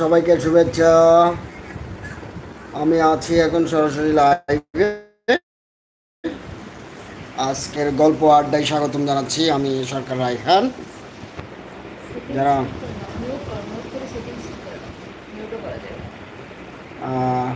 সবাইকে শুভেচ্ছা। আমি আছি এখন সরাসরি লাইভে আজকের গল্প আড্ডায় স্বাগতম জানাচ্ছি আমি সরকার রায়হান। যারা আহ,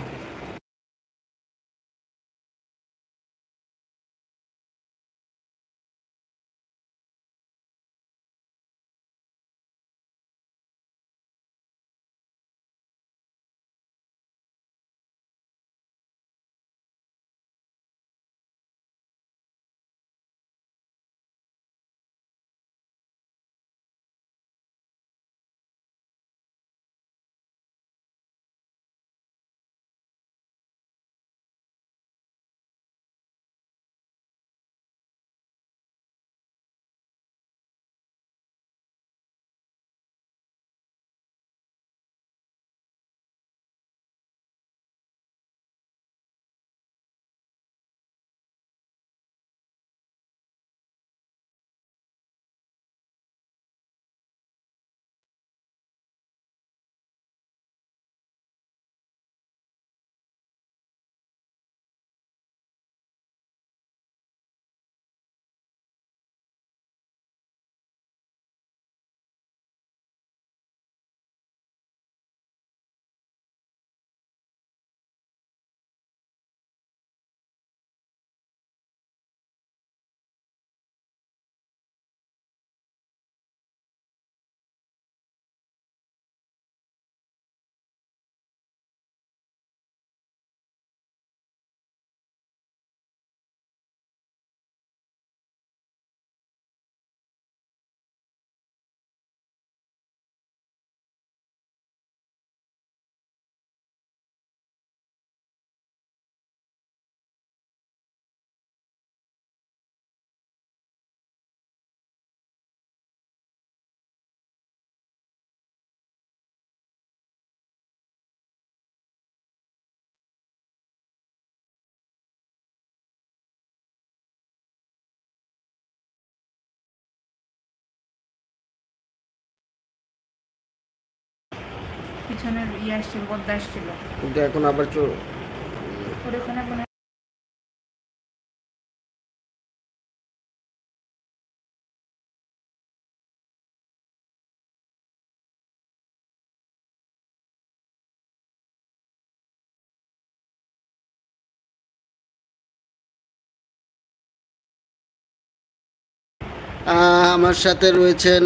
ইয়ে আসছিল আসছিল। কিন্তু এখন আবার ওর ওখানে আমার সাথে রয়েছেন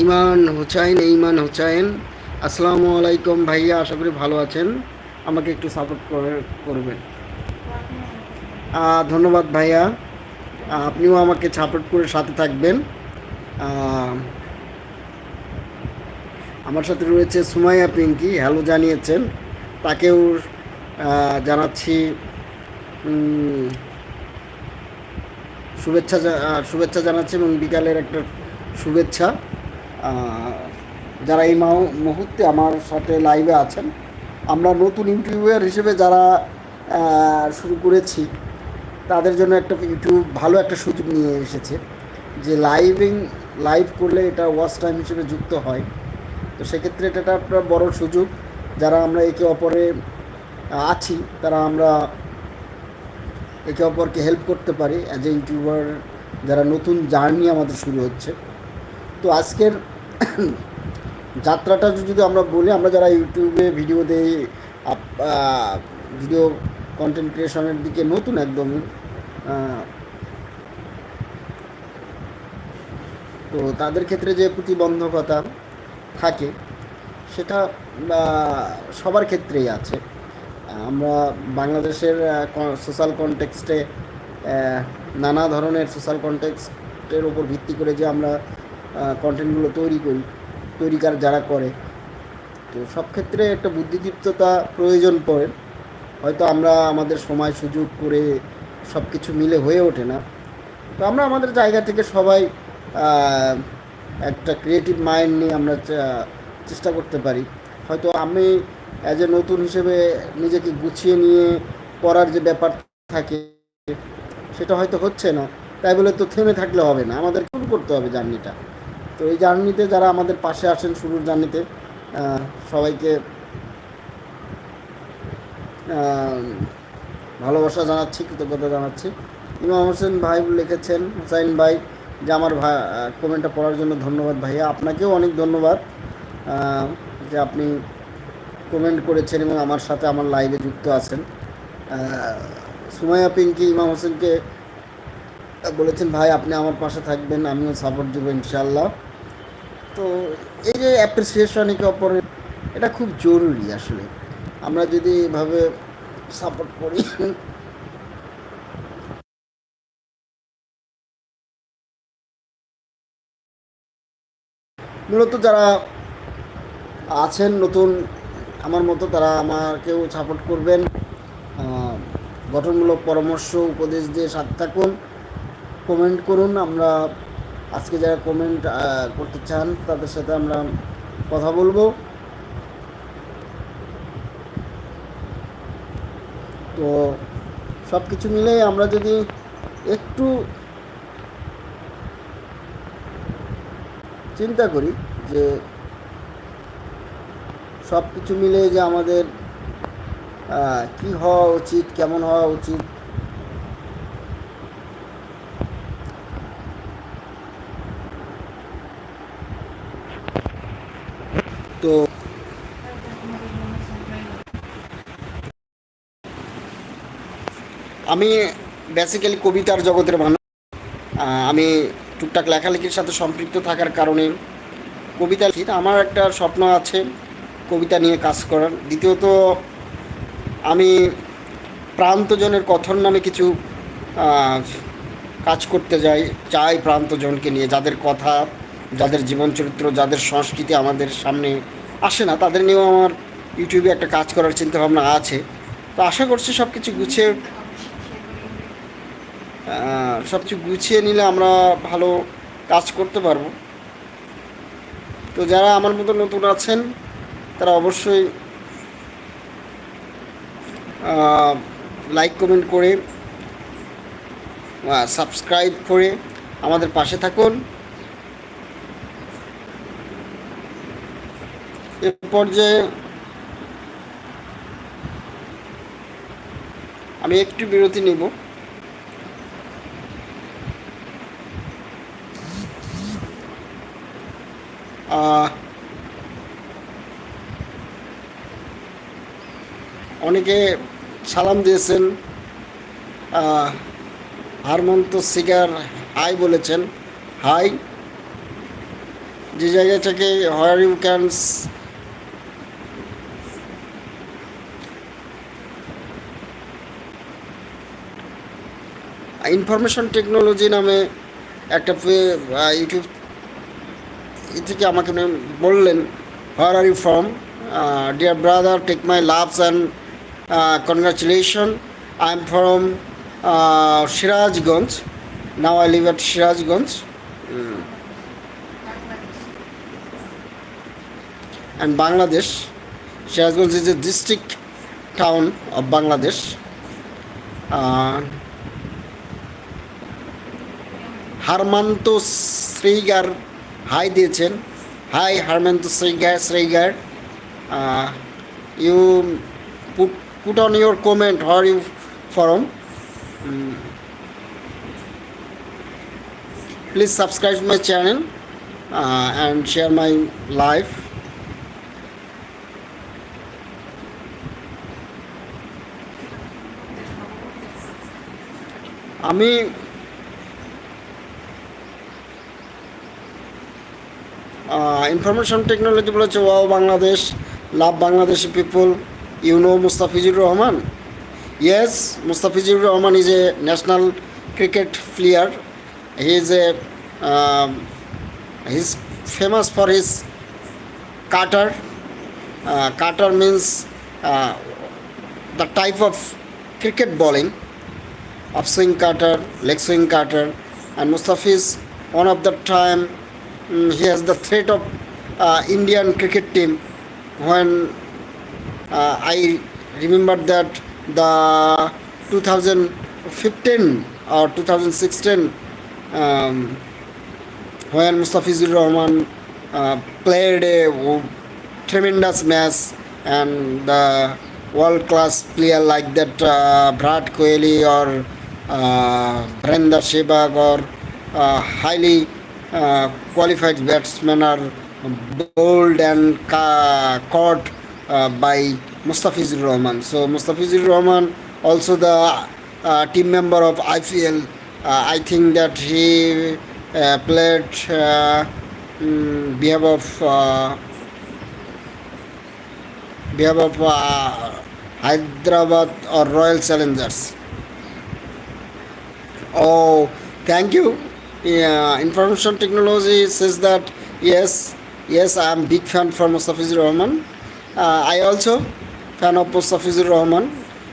ইমান হুসাইন ইমান হুসাইন। আসসালামু আলাইকুম ভাইয়া, আশা করি ভালো আছেন। আমাকে একটু সাপোর্ট করবেন। ধন্যবাদ ভাইয়া। আপনিও আমাকে সাপোর্ট করে সাথে থাকবেন। আমার সাথে রয়েছে সুমাইয়া পিঙ্কি হ্যালো জানিয়েছেন। তাকেও জানাচ্ছি শুভেচ্ছা শুভেচ্ছা জানাচ্ছি এবং বিকালের একটা শুভেচ্ছা। যারা এই মাহ- মুহূর্তে আমার সাথে লাইভে আছেন, আমরা নতুন ইউটিউবার হিসেবে যারা শুরু করেছি, তাদের জন্য একটা ইউটিউব ভালো একটা সুযোগ নিয়ে এসেছে যে লাইভিং লাইভ করলে এটা ওয়াচ টাইম হিসেবে যুক্ত হয়। তো সেক্ষেত্রে এটা একটা বড় সুযোগ। যারা আমরা একে অপরে আছি, তারা আমরা একে অপরকে হেল্প করতে পারি। অ্যাজ এ ইউটিউবার যারা নতুন জার্নি আমাদের শুরু হচ্ছে। তো আজকের যাত্রাটা যদি আমরা বলি আমরা যারা ইউটিউবে ভিডিও দেই ভিডিও কন্টেন্ট ক্রিয়েশনের দিকে নতুন একদমই আহ, তো তাদের ক্ষেত্রে যে প্রতিবন্ধকতা থাকে সেটা সবার ক্ষেত্রেই আছে। আমরা বাংলাদেশের সোশ্যাল কনটেক্সটে নানা ধরনের সোশ্যাল কনটেক্সটের উপর ভিত্তি করে যে আমরা কন্টেন্টগুলো তৈরি করি, তৈরিকার যারা করে। তো সব ক্ষেত্রে একটা বুদ্ধিদীপ্ততা প্রয়োজন পড়ে। হয়তো আমরা আমাদের সময় সুযোগ করে সব কিছু মিলে হয়ে ওঠে না। তো আমরা আমাদের জায়গা থেকে সবাই একটা ক্রিয়েটিভ মাইন্ড নিয়ে আমরা চেষ্টা করতে পারি। হয়তো আমি অ্যাজ এ নতুন হিসেবে নিজেকে গুছিয়ে নিয়ে করার যে ব্যাপার থাকে, সেটা হয়তো হচ্ছে না। তাই বলে তো থেমে থাকলে হবে না। আমাদের শুরু করতে হবে জার্নিটা। তো এই জার্নিতে যারা আমাদের পাশে আসেন শুরুর জার্নিতে সবাইকে ভালোবাসা জানাচ্ছি, কৃতজ্ঞতা জানাচ্ছি। ইমাম হোসেন ভাই লিখেছেন, হুসাইন ভাই, যে আমার ভাই কমেন্টটা পড়ার জন্য ধন্যবাদ ভাইয়া। আপনাকেও অনেক ধন্যবাদ যে আপনি কমেন্ট করেছেন এবং আমার সাথে আমার লাইভে যুক্ত আছেন। সুমাইয়া পিঙ্কি, ইমাম হোসেনকে বলেছেন, ভাই, আপনি আমার পাশে থাকবেন, আমিও সাপোর্ট দেবো ইনশাল্লাহ তো এই যে অ্যাপ্রিসিয়েশন একে অপরের, এটা খুব জরুরি আসলে। আমরা যদি এভাবে সাপোর্ট করি। মূলত যারা আছেন নতুন, আমার মতো তারা আমাকেও সাপোর্ট করবেন। গঠনমূলক পরামর্শ, উপদেশ দিয়ে সাথে থাকুন। কমেন্ট করুন, আমরা আজকে যারা কমেন্ট করতে চান, তাদের সাথে আমরা কথা বলব। তো সব কিছু মিলে আমরা যদি একটু চিন্তা করি যে সব কিছু মিলে যে আমাদের কি হওয়া উচিত, কেমন হওয়া উচিত তো আমি বেসিক্যালি কবিতার জগতের মানুষ। আমি টুকটাক লেখালেখির সাথে সম্পৃক্ত থাকার কারণে কবিতা লিখি। আমার একটা স্বপ্ন আছে কবিতা নিয়ে কাজ করার। দ্বিতীয়ত, আমি প্রান্তজনের কথন নামে কিছু কাজ করতে যাই, চাই প্রান্তজনকে নিয়ে, যাদের কথা যাদের জীবন চরিত্র যাদের সংস্কৃতি আমাদের সামনে আসে না, তাদের নিয়েও আমার ইউটিউবে একটা কাজ করার চিন্তাভাবনা আছে। তো আশা করছি সব কিছু গুছিয়ে সব কিছু গুছিয়ে নিলে আমরা ভালো কাজ করতে পারব। তো যারা আমার মতো নতুন আছেন, তারা অবশ্যই লাইক কমেন্ট করে সাবস্ক্রাইব করে আমাদের পাশে থাকুন। এ পর্যায়ে আমি একটু বিরতি নিব। অনেকে সালাম দিয়েছেন হারমন্ত সিগার হাই বলেছেন, হাই, যে জায়গা থেকে হোয়ার ইনফরমেশন টেকনোলজি নামে একটা ইউটিউব থেকে আমাকে বললেন where are you from dear brother take my loves and congratulation I am from Sirajganj. Now I live at Sirajganj. And Bangladesh Sirajganj is a district town of Bangladesh হারমান্ত শ্রীগার, hi দিয়েছেন। Hi হারমান্ত শ্রীগার শ্রীগার। You put put on your comment where you from please subscribe my channel and share my life আমি information technology বলেছে wow Bangladesh love Bangladeshi people you know Mustafizur Rahman? Yes Mustafizur Rahman is a national cricket player he is a his famous for his cutter cutter means the type of cricket bowling off swing cutter leg swing cutter Mustafiz one of the time mm, he has the threat of uh, Indian cricket team when uh, I remember that the 2015 or 2016 um, when Mustafizur Rahman uh, played a tremendous match and the world class player like that uh, Brad Kohli or uh, Brenda Shebag or uh, highly qualified batsmen are bowled and ca- caught uh, by Mustafizur Rahman. So Mustafizur Rahman also the uh, team member of IPL. Uh, I think that he uh, played uh, mm, behalf of uh, behalf of uh, Hyderabad or Royal Challengers. Oh, thank you. Yeah, information technology says that yes, yes, I am big fan for Mustafizur Rahman. Uh, I also fan of Mustafizur Rahman.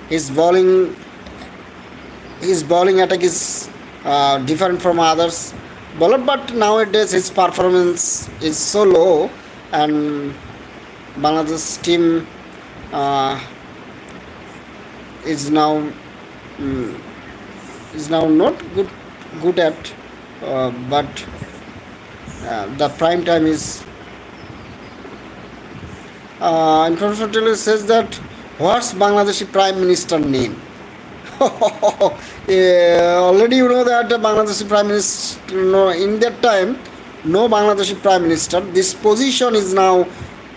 His bowling, his bowling attack is uh, different from others bowler, but nowadays his performance is so low, and Bangladesh team uh, is now. mm, is now not good good at but uh, the prime time is uh, information says that what's Bangladeshi prime minister name? Yeah, already you know that Bangladeshi prime minister no, in that time no Bangladeshi prime minister. This position is now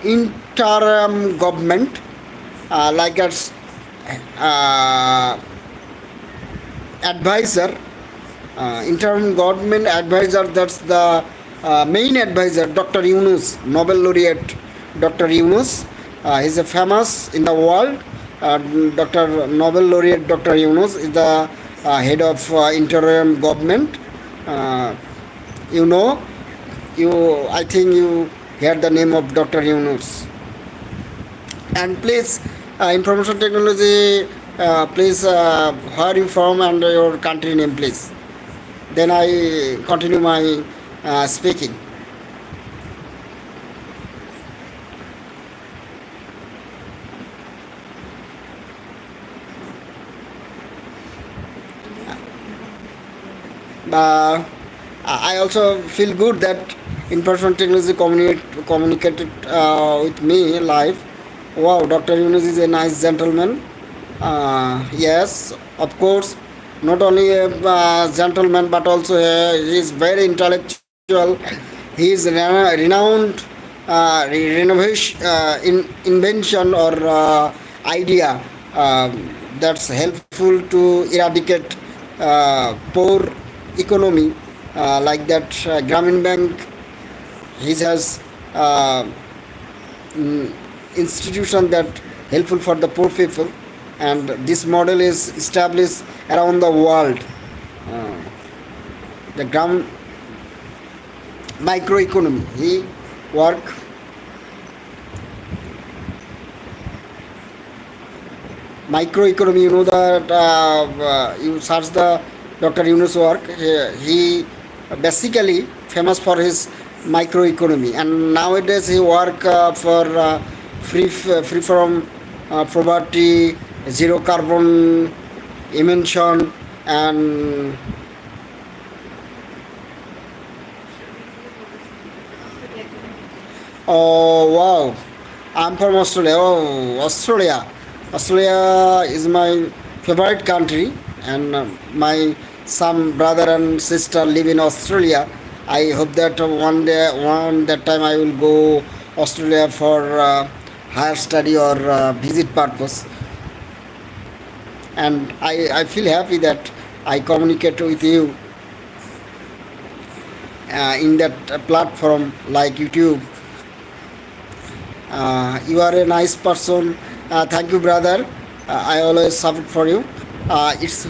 interim government uh, like as uh, advisor, uh, interim government advisor, that's the uh, main advisor, Dr. Yunus, Nobel laureate Dr. Yunus. Uh, he's a famous in the world. Uh, Dr. Nobel laureate Dr. Yunus is the uh, head of uh, interim government. Uh, you know, you I think you heard the name of Dr. Yunus and please uh, information technology uh, please uh, where you from and your country name please then i continue my uh, speaking uh, I also feel good that in-person technology communicate, communicated uh, with me live. Wow, Dr. Yunus is a nice gentleman. Uh, yes, of course, not only a uh, gentleman but also he is very intellectual. He is renowned uh, re- renovation, uh, in, invention or uh, idea um, that's helpful to eradicate uh, poor economy uh, like that uh, Grameen Bank he has mm, institution that helpful for the poor people and this model is established around the world. Uh, the gram microeconomy he work. Microeconomy you know that uh, uh, you search the dr yunus work he, basically famous for his microeconomy. And nowadays he work uh, for uh, free f- free from uh, poverty zero carbon emission and Oh wow! I'm from Australia. Oh, Australia! Australia is my favorite country, and uh, my some brother and sister live in Australia. I hope that one day, one that time, I will go Australia for uh, higher study or uh, visit purpose. And I, I feel happy that I communicate with you uh, in that platform like YouTube. Uh, you are a nice person. Uh, thank you, brother. Uh, I always support for you. Uh, it's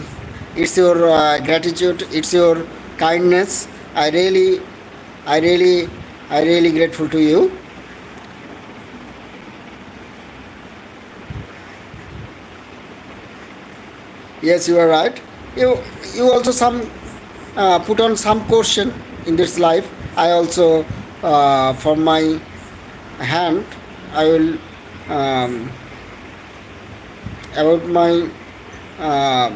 it's your uh, gratitude. It's your kindness. I really, I really, I really grateful to you. Yes, you are right. You you also some uh, put on some question in this life. I also uh, from my hand I will um, about my uh,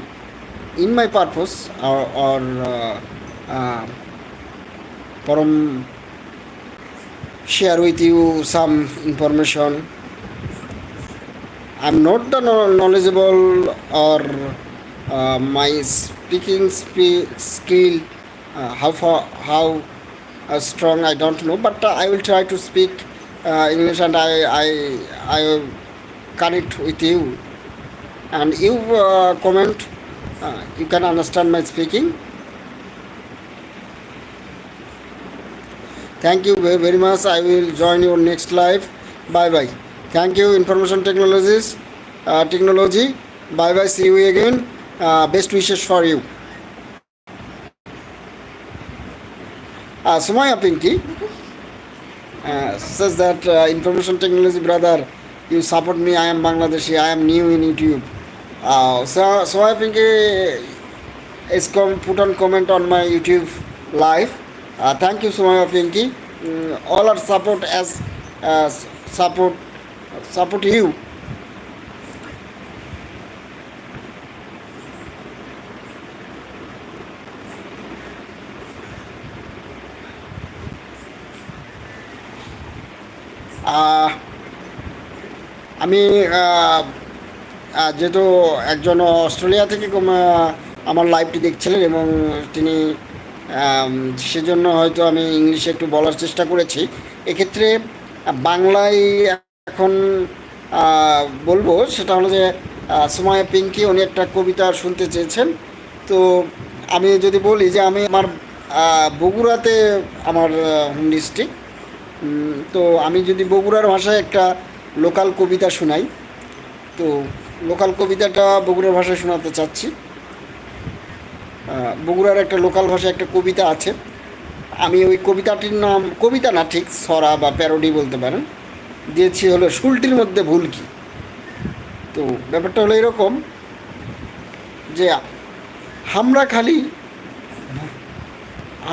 in my purpose or, or uh, uh, from share with you some information. I'm not the knowledgeable or uh, my speaking spe- skill uh, how far how uh, strong I don't know, but uh, I will try to speak uh, English and I I I connect with you and you uh, comment. Uh, you can understand my speaking. Thank you very, very much. I will join your next live. Bye bye. Thank you, information technologies, uh, technology. Bye bye. See you again. Best wishes for you. Uh, Sumaya Pinky uh, says that uh, information technology brother, you support me. I am Bangladeshi. I am new in YouTube. Uh, so, Sumaya Pinky is com- put on comment on my YouTube live. Uh, thank you, Sumaya Pinky. Mm, all our support as uh, support support you. আমি যেহেতু একজন Australia থেকে আমার লাইভটি দেখছিলেন এবং তিনি সেজন্য হয়তো আমি ইংলিশে একটু বলার চেষ্টা করেছি। এক্ষেত্রে বাংলায় এখন বলব সেটা হলো যে সুমায়া পিঙ্কি, উনি একটা কবিতা শুনতে চেয়েছেন। তো আমি যদি বলি যে, আমি আমার বগুড়াতে আমার হোম ডিস্ট্রিক্ট। তো আমি যদি বগুড়ার ভাষায় একটা লোকাল কবিতা শোনাই, তো লোকাল কবিতাটা বগুড়ার ভাষায় শোনাতে চাচ্ছি। বগুড়ার একটা লোকাল ভাষায় একটা কবিতা আছে। আমি ওই কবিতাটির নাম, কবিতা না, ঠিক সরা বা প্যারোডি বলতে পারেন, দিয়েছি হলো শুলটির মধ্যে ভুল কি। তো ব্যাপারটা হলো এরকম যে আমরা খালি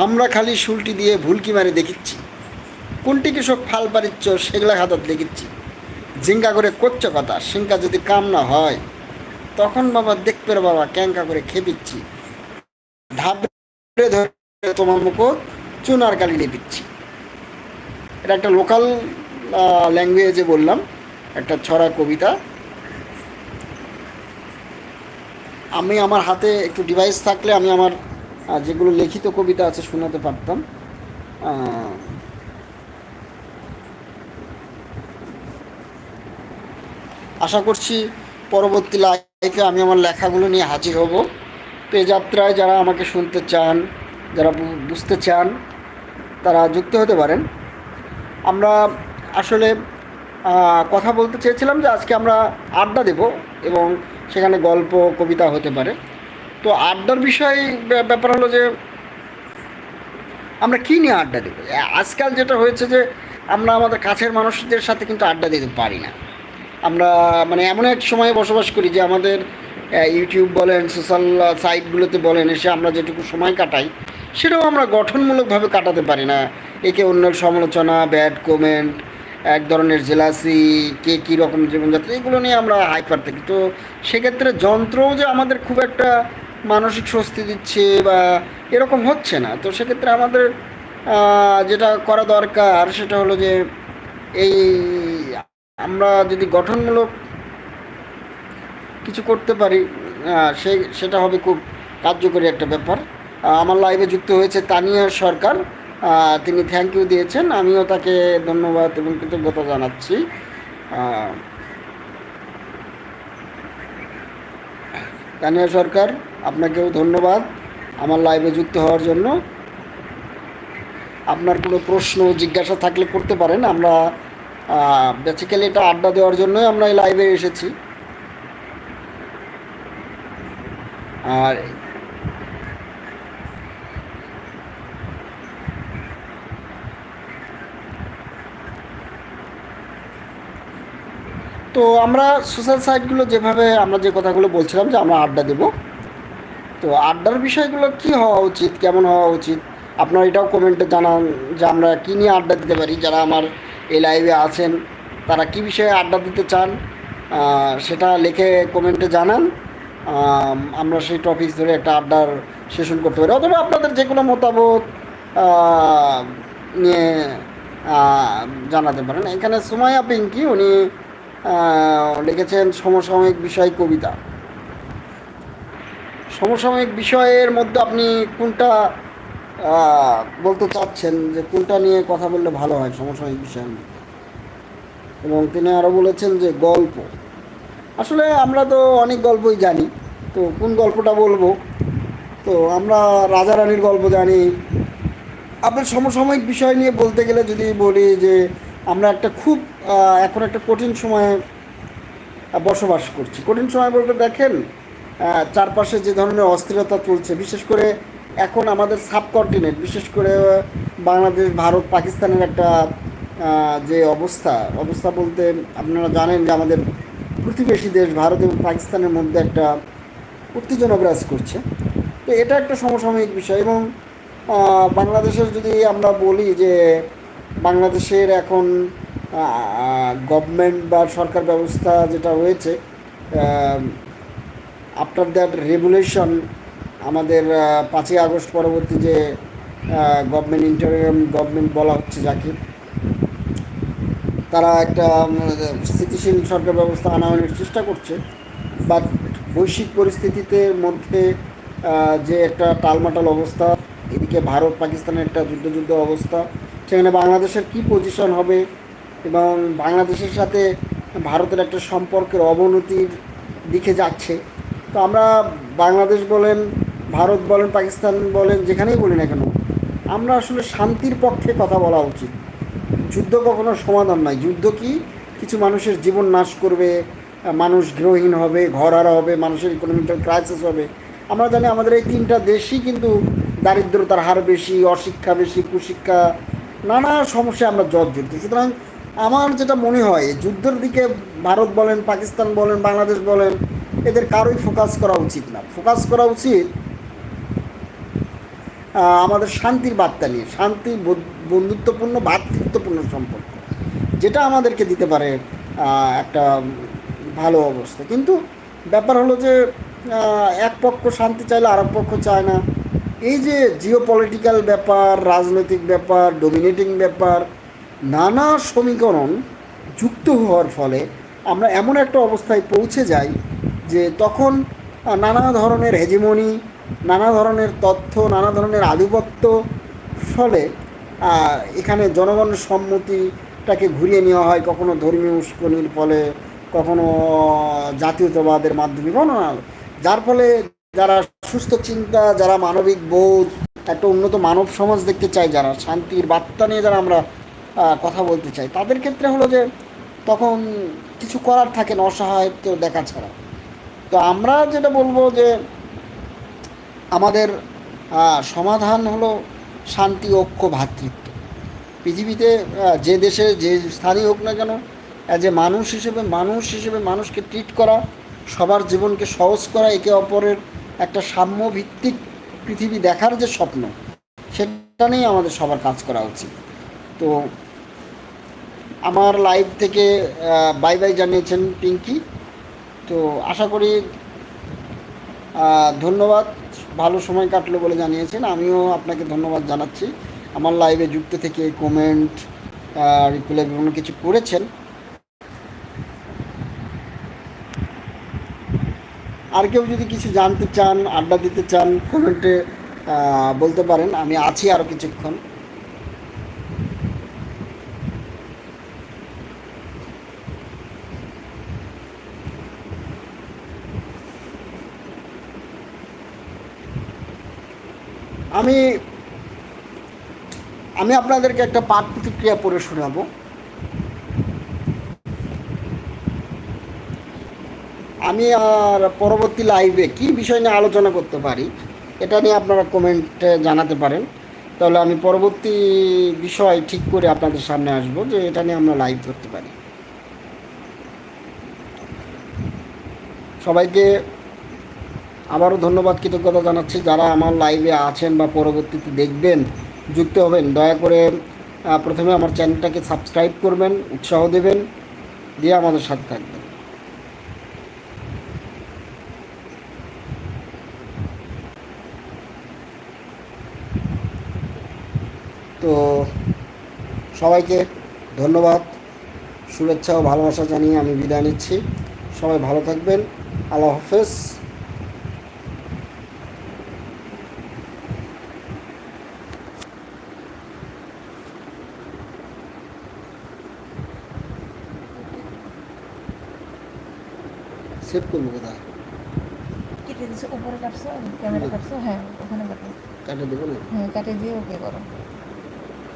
আমরা খালি শুলটি দিয়ে ভুলকি মারে দেখিচ্ছি। কোনটি কৃষক ফাল পারিচ্ছ, সেগুলা হাতত দেখিচ্ছি জিঙ্গা করে করছ কথা সিঙ্কা যদি কাম না হয়, তখন বাবা দেখবে বাবা ক্যাঙ্কা করে খেপিচ্ছি। ধাপড়ে ধরে তোমার মুখো চুনার কালি লেপিচ্ছি। এটা একটা লোকাল ল্যাঙ্গুয়েজে বললাম, একটা ছড়া কবিতা। আমি আমার হাতে একটু ডিভাইস থাকলে আমি আমার যেগুলো লিখিত কবিতা আছে শোনাতে পারতাম। আশা করছি পরবর্তী লাইফে আমি আমার লেখাগুলো নিয়ে হাজির হব। তো এই যাত্রায় যারা আমাকে শুনতে চান, যারা বুঝতে চান, তারা যুক্ত হতে পারেন। আমরা আসলে কথা বলতে চেয়েছিলাম যে আজকে আমরা আড্ডা দেব এবং সেখানে গল্প, কবিতা হতে পারে। তো আড্ডার বিষয় ব্যাপার হলো যে, আমরা কী নিয়ে আড্ডা দেবো? আজকাল যেটা হয়েছে যে, আমরা আমাদের কাছের মানুষদের সাথে কিন্তু আড্ডা দিতে পারি না। আমরা মানে এমন এক সময়ে বসবাস করি যে আমাদের ইউটিউব বলেন সোশ্যাল সাইটগুলোতে বলেন, এসে আমরা যেটুকু সময় কাটাই, সেটাও আমরা গঠনমূলকভাবে কাটাতে পারি না। একে অন্যের সমালোচনা ব্যাড কমেন্ট এক ধরনের জেলাসি কে কী রকম জীবনযাত্রা এগুলো নিয়ে আমরা হাইপার থাকি। তো সেক্ষেত্রে যন্ত্রও যে আমাদের খুব একটা মানসিক স্বস্তি দিচ্ছে বা এরকম হচ্ছে না। তো সেক্ষেত্রে আমাদের যেটা করা দরকার সেটা হলো যে এই আমরা যদি গঠনমূলক কিছু করতে পারি সে, সেটা হবে খুব কার্যকরী একটা ব্যাপার। আমার লাইভে যুক্ত হয়েছে তানিয়া সরকার। তিনি থ্যাংক ইউ দিয়েছেন। আমিও তাকে ধন্যবাদ এবং কৃতজ্ঞতা জানাচ্ছি। তানিয়া সরকার, আপনাকেও ধন্যবাদ আমার লাইভে যুক্ত হওয়ার জন্য। আপনার কোনো প্রশ্ন, জিজ্ঞাসা থাকলে করতে পারেন। আমরা বেসিক্যালি এটা আড্ডা দেওয়ার জন্যই আমরা এই লাইভে এসেছি। আর তো আমরা সোশ্যাল সাইটগুলো যেভাবে আমরা যে কথাগুলো বলছিলাম যে আমরা আড্ডা দেব, তো আড্ডার বিষয়গুলো কি হওয়া উচিত, কেমন হওয়া উচিত? আপনারা এটাও কমেন্টে জানান যে আমরা কী নিয়ে আড্ডা দিতে পারি, যারা আমার এই লাইভে আছেন, তারা কী বিষয়ে আড্ডা দিতে চান সেটা লিখে কমেন্টে জানান। আমরা সেই টপিক ধরে একটা আড্ডার সেশন করতে পারি। অথবা আপনাদের যে কোনো মতামত নিয়ে জানাতে পারেন। এখানে সুমাইয়া পিঙ্কি, উনি লিখেছেন সমসাময়িক বিষয় কবিতা। সমসাময়িক বিষয়ের মধ্যে আপনি কোনটা বলতে চাচ্ছেন যে কোনটা নিয়ে কথা বললে ভালো হয় সমসাময়িক বিষয়ের মধ্যে? এবং তিনি আরও বলেছেন যে গল্প। আসলে আমরা তো অনেক গল্পই জানি, তো কোন গল্পটা বলব? তো আমরা রাজা রানীর গল্প জানি। আপনার সমসাময়িক বিষয় নিয়ে বলতে গেলে যদি বলি যে আমরা একটা খুব এখন একটা কঠিন সময়ে বসবাস করছি। কঠিন সময় বলতে দেখেন চারপাশে যে ধরনের অস্থিরতা চলছে, বিশেষ করে এখন আমাদের সাবকন্টিনেন্ট, বিশেষ করে বাংলাদেশ, ভারত, পাকিস্তানের একটা যে অবস্থা অবস্থা বলতে আপনারা জানেন যে আমাদের প্রতিবেশী দেশ ভারত এবং পাকিস্তানের মধ্যে একটা উত্তেজনা বিরাজ করছে। তো এটা একটা সমসাময়িক বিষয় এবং বাংলাদেশের যদি আমরা বলি যে বাংলাদেশের এখন গভর্নমেন্ট বা সরকার ব্যবস্থা যেটা হয়েছে আফটার দ্যাট রেগুলেশন আমাদের পাঁচই আগস্ট পরবর্তী যে গভর্নমেন্ট ইন্টারিয়াম গভর্নমেন্ট বলা হচ্ছে যাকে, তারা একটা স্থিতিশীল সরকার ব্যবস্থা আনানোর চেষ্টা করছে। বাট বৈশ্বিক পরিস্থিতিতে মধ্যে যে একটা টালমাটাল অবস্থা, এদিকে ভারত, পাকিস্তানের একটা যুদ্ধ যুদ্ধ অবস্থা, সেখানে বাংলাদেশের কি পজিশন হবে এবং বাংলাদেশের সাথে ভারতের একটা সম্পর্কের অবনতির দিকে যাচ্ছে। তো আমরা বাংলাদেশ বলেন ভারত বলেন, পাকিস্তান বলেন, যেখানেই বলি না কেন, আমরা আসলে শান্তির পক্ষে কথা বলা উচিত। যুদ্ধ কখনো সমাধান নাই যুদ্ধ কি? কিছু মানুষের জীবন নাশ করবে, মানুষ গৃহহীন হবে, ঘর হারা হবে, মানুষের ইকোনমিক্যাল ক্রাইসিস হবে। আমরা জানি আমাদের এই তিনটা দেশই কিন্তু দারিদ্রতার হার বেশি, অশিক্ষা বেশি, কুশিক্ষা, নানা সমস্যায় আমরা জর্জরিত। সুতরাং আমার যেটা মনে হয়, যুদ্ধের দিকে ভারত বলেন, পাকিস্তান বলেন, বাংলাদেশ বলেন, এদের কারোই ফোকাস করা উচিত না। ফোকাস করা উচিত আমাদের শান্তির বার্তা নিয়ে, শান্তি বন্ধুত্বপূর্ণ ভ্রাতৃত্বপূর্ণ সম্পর্ক, যেটা আমাদেরকে দিতে পারে একটা ভালো অবস্থা। কিন্তু ব্যাপার হলো যে এক পক্ষ শান্তি চাইলে আরেক পক্ষ চায় না। এই যে জিও পলিটিক্যাল ব্যাপার, রাজনৈতিক ব্যাপার ডোমিনেটিং ব্যাপার, নানা সমীকরণ যুক্ত হওয়ার ফলে আমরা এমন একটা অবস্থায় পৌঁছে যাই যে তখন নানা ধরনের হেজিমনি নানা ধরনের তথ্য, নানা ধরনের আধিপত্য, ফলে এখানে জনগণের সম্মতিটাকে ঘুরিয়ে নেওয়া হয় কখনো ধর্মীয় উস্কনির ফলে, কখনো জাতীয়তাবাদের মাধ্যমে কখনো না। যার ফলে যারা সুস্থ চিন্তা, যারা মানবিক বোধ, একটা উন্নত মানব সমাজ দেখতে চাই যারা শান্তির বার্তা নিয়ে যারা আমরা কথা বলতে চাই, তাদের ক্ষেত্রে হলো যে, তখন কিছু করার থাকে না, অসহায়ত্ব দেখা ছাড়া তো আমরা যেটা বলব যে আমাদের সমাধান হলো শান্তি, ঐক্য ভ্রাতৃত্ব পৃথিবীতে যে দেশে যে স্থানীয় হোক না কেন অ্যাজ এ মানুষ হিসেবে মানুষ হিসেবে মানুষকে ট্রিট করা, সবার জীবনকে সহজ করা, একে অপরের একটা সাম্য ভিত্তিক পৃথিবী দেখার যে স্বপ্ন, সেটা নিয়েই আমাদের সবার কাজ করা উচিত। তো আমার লাইভ থেকে বাই বাই জানিয়েছেন পিঙ্কি। তো আশা করি ধন্যবাদ। ভালো সময় কাটলো বলে জানিয়েছেন। আমিও আপনাকে ধন্যবাদ জানাচ্ছি। আমার লাইভে যুক্ত থেকে কমেন্ট রিপ্লাই বিভিন্ন কিছু করেছেন। আর কেউ যদি কিছু জানতে চান, আড্ডা দিতে চান কমেন্টে বলতে পারেন। আমি আছি আরও কিছুক্ষণ। আমি আমি আপনাদেরকে একটা পাঠ প্রতিক্রিয়া পড়ে শোনাবো। আমি আর পরবর্তী লাইভে কি বিষয় নিয়ে আলোচনা করতে পারি, এটা নিয়ে আপনারা কমেন্টে জানাতে পারেন। তাহলে আমি পরবর্তী বিষয় ঠিক করে আপনাদের সামনে আসব, যে এটা নিয়ে আমরা লাইভ করতে পারি। সবাইকে আবারও ধন্যবাদ, কৃতজ্ঞতা জানাচ্ছি। যারা আমার লাইভে আছেন বা পরবর্তীতে দেখবেন, যুক্ত হবেন, দয়া করে প্রথমে আমার চ্যানেলটাকে সাবস্ক্রাইব করবেন, উৎসাহ দেবেন, দিয়ে আমাদের সাথে থাকবেন। তো সবাইকে ধন্যবাদ, শুভেচ্ছা ও ভালোবাসা জানিয়ে আমি বিদায় নিচ্ছি। সবাই ভালো থাকবেন। আল্লাহ হাফেজ। সেভ করব কোথায়? কেটে দিচ্ছে উপরে কাটছো ক্যামেরা কাটছো হ্যাঁ ওখানে কাটো। কাটে দেবো না? হ্যাঁ কাটে দিয়ে ওকে করো।